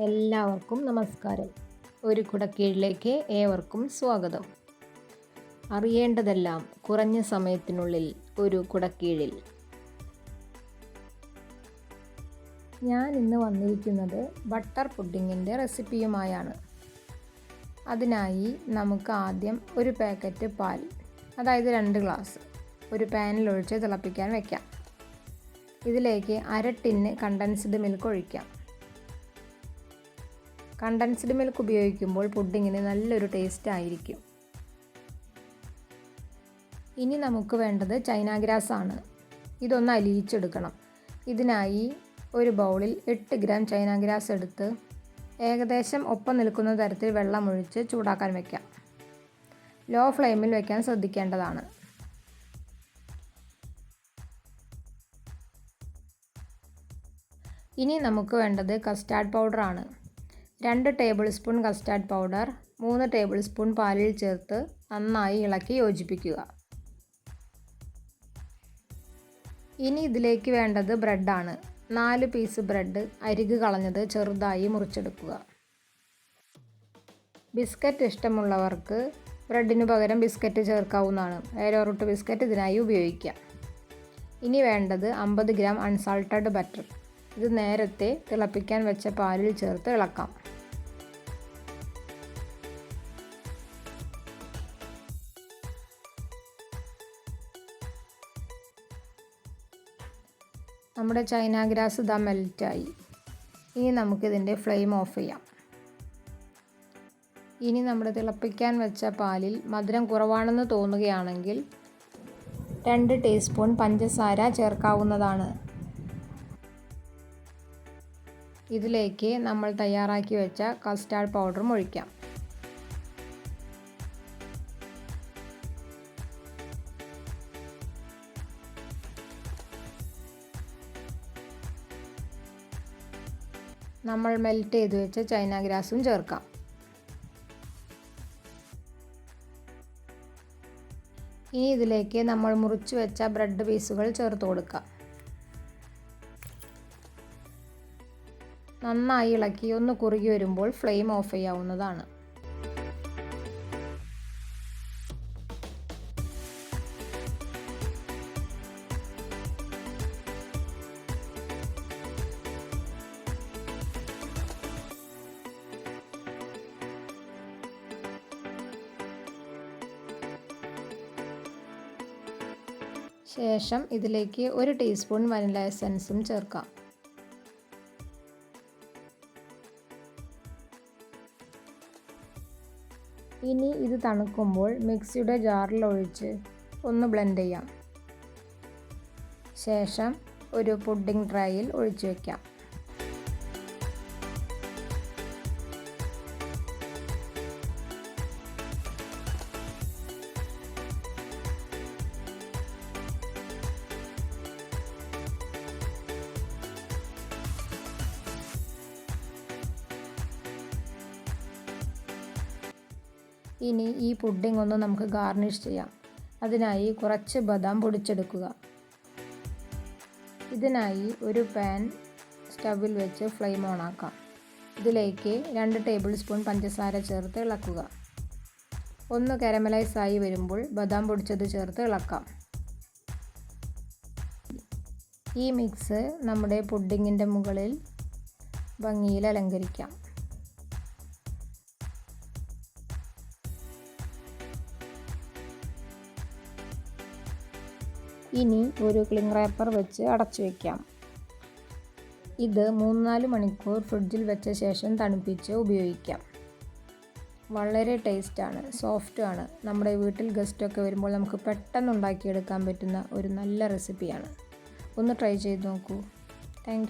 എല്ലാവർക്കും നമസ്കാരം. ഒരു കുടക്കീഴിലേക്ക് ഏവർക്കും സ്വാഗതം. അറിയേണ്ടതെല്ലാം കുറഞ്ഞ സമയത്തിനുള്ളിൽ ഒരു കുടക്കീഴിൽ. ഞാൻ ഇന്ന് വന്നിരിക്കുന്നത് ബട്ടർ പുഡിങ്ങിന്റെ റെസിപ്പിയുമായാണ്. അതിനായി നമുക്ക് ആദ്യം ഒരു പാക്കറ്റ് പാൽ അതായത് രണ്ട് ഗ്ലാസ് ഒരു പാനിലൊഴിച്ച് തിളപ്പിക്കാൻ വയ്ക്കാം ഇതിലേക്ക് അര ടിന്ന് കണ്ടൻസ്ഡ് മിൽക്ക് ഒഴിക്കാം. കണ്ടൻസ്ഡ് മിൽക്ക് ഉപയോഗിക്കുമ്പോൾ പുഡിങ്ങിന് നല്ലൊരു ടേസ്റ്റ് ആയിരിക്കും. ഇനി നമുക്ക് വേണ്ടത് ചൈന ഗ്രാസ് ആണ്. ഇതൊന്ന് അലിയിച്ചെടുക്കണം. ഇതിനായി ഒരു ബൗളിൽ എട്ട് ഗ്രാം ചൈന ഗ്രാസ് എടുത്ത് ഏകദേശം ഒപ്പം നിൽക്കുന്ന തരത്തിൽ വെള്ളമൊഴിച്ച് ചൂടാക്കാൻ വയ്ക്കാം ലോ ഫ്ലെയിമിൽ വയ്ക്കാൻ ശ്രദ്ധിക്കേണ്ടതാണ്. ഇനി നമുക്ക് വേണ്ടത് കസ്റ്റാർഡ് പൗഡറാണ് രണ്ട് ടേബിൾ സ്പൂൺ കസ്റ്റാർഡ് പൗഡർ മൂന്ന് ടേബിൾ സ്പൂൺ പാലിൽ ചേർത്ത് നന്നായി ഇളക്കി യോജിപ്പിക്കുക. ഇനി ഇതിലേക്ക് വേണ്ടത് ബ്രെഡാണ്. നാല് പീസ് ബ്രെഡ് അരികു കളഞ്ഞത് ചെറുതായി മുറിച്ചെടുക്കുക. ബിസ്ക്കറ്റ് ഇഷ്ടമുള്ളവർക്ക് ബ്രെഡിന് പകരം ബിസ്ക്കറ്റ് ചേർക്കാവുന്നതാണ്. ഏരോറൂട്ട് ബിസ്ക്കറ്റ് ഇതിനായി ഉപയോഗിക്കാം. ഇനി വേണ്ടത് അമ്പത് ഗ്രാം അൺസാൾട്ടഡ് ബട്ടർ ഇത് നേരത്തെ തിളപ്പിക്കാൻ വെച്ച പാലിൽ ചേർത്ത് ഇളക്കാം. നമ്മുടെ ചൈന ഗ്രാസ് ഇതാ മെൽറ്റായി. ഇനി നമുക്കിതിന്റെ ഫ്ലെയിം ഓഫ് ചെയ്യാം. ഇനി നമ്മൾ തിളപ്പിക്കാൻ വെച്ച പാലിൽ മധുരം കുറവാണെന്ന് തോന്നുകയാണെങ്കിൽ രണ്ട് ടീസ്പൂൺ പഞ്ചസാര ചേർക്കാവുന്നതാണ്. ഇതിലേക്ക് നമ്മൾ തയ്യാറാക്കി വെച്ച കസ്റ്റാർഡ് പൗഡറും ഒഴിക്കാം. നമ്മൾ മെൽറ്റ് ചെയ്ത് വെച്ച ചൈന ഗ്രാസും ചേർക്കാം. ഇനി ഇതിലേക്ക് നമ്മൾ മുറിച്ച് വെച്ച ബ്രെഡ് പീസുകൾ ചേർത്ത് കൊടുക്കാം. നന്നായി ഇളക്കി ഒന്ന് കുറുകി വരുമ്പോൾ ഫ്ലെയിം ഓഫ് ചെയ്യാവുന്നതാണ്. ശേഷം ഇതിലേക്ക് ഒരു ടീസ്പൂൺ വനില എസൻസും ചേർക്കാം. ഇനി ഇത് തണുക്കുമ്പോൾ മിക്സിയുടെ ജാറിൽ ഒഴിച്ച് ഒന്ന് ബ്ലെൻഡ് ചെയ്യാം. ശേഷം ഒരു പുഡിംഗ് ട്രൈയിൽ ഒഴിച്ചു വയ്ക്കാം ഇനി ഈ പുഡിംഗ് ഒന്ന് നമുക്ക് ഗാർണിഷ് ചെയ്യാം. അതിനായി കുറച്ച് ബദാം പൊടിച്ചെടുക്കുക. ഇതിനായി ഒരു പാൻ സ്റ്റവിൽ വെച്ച് ഫ്ലെയിം ഓൺ ആക്കാം. ഇതിലേക്ക് രണ്ട് ടേബിൾ സ്പൂൺ പഞ്ചസാര ചേർത്ത് ഇളക്കുക. ഒന്ന് കാരമലൈസ് ആയി വരുമ്പോൾ ബദാം പൊടിച്ചത് ചേർത്ത് ഇളക്കാം. ഈ മിക്സ് നമ്മുടെ പുഡിങ്ങിന്റെ മുകളിൽ ഭംഗിയിൽ അലങ്കരിക്കാം. ഇനി ഒരു ക്ലിംഗ് റാപ്പർ വെച്ച് അടച്ചു വയ്ക്കാം ഇത് മൂന്നാൽ മണിക്കൂർ ഫ്രിഡ്ജിൽ വെച്ച ശേഷം തണുപ്പിച്ച് ഉപയോഗിക്കാം. വളരെ ടേസ്റ്റാണ് സോഫ്റ്റുമാണ് നമ്മുടെ വീട്ടിൽ ഗസ്റ്റൊക്കെ വരുമ്പോൾ നമുക്ക് പെട്ടെന്ന് ഉണ്ടാക്കിയെടുക്കാൻ പറ്റുന്ന ഒരു നല്ല റെസിപ്പിയാണ് ഒന്ന് ട്രൈ ചെയ്ത് നോക്കൂ. താങ്ക്